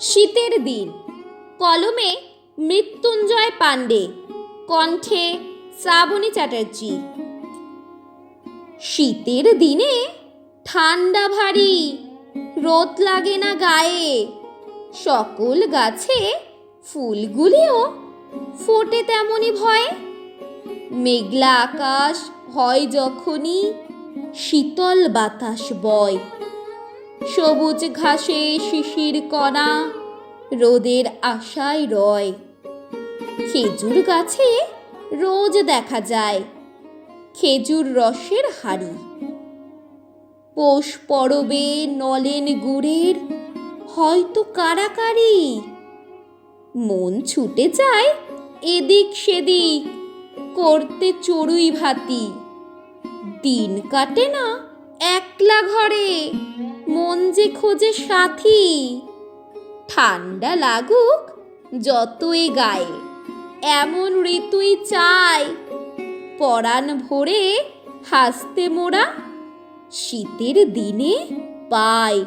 শীতের দিন। কলমে মৃত্যুঞ্জয় পাণ্ডে। কণ্ঠে শ্রাবণী চ্যাটার্জি। শীতের দিনে ঠান্ডা ভারী, রোদ লাগে না গায়ে। সকল গাছে ফুলগুলিও ফোটে তেমনই ভয়ে। মেঘলা আকাশ হয় যখনই শীতল বাতাস বয়। সবুজ ঘাসে শিশির কণা, রোদের আশায় রয়। খেজুর গাছে রোজ দেখা যায়, খেজুর রসের হাড়ি। পৌষ পরবে নলেন গুড়ের, হয়তো কারাকারি। মন ছুটে যায় এদিক সেদিক, করতে চড়ুই ভাতি। দিন কাটে না একলা ঘরে। মন যে খোঁজে সাথী। ঠান্ডা লাগুক যতই গায়ে, এমন ঋতুই চাই। পরাণ ভরে হাসতে মোরা শীতের দিনে পায়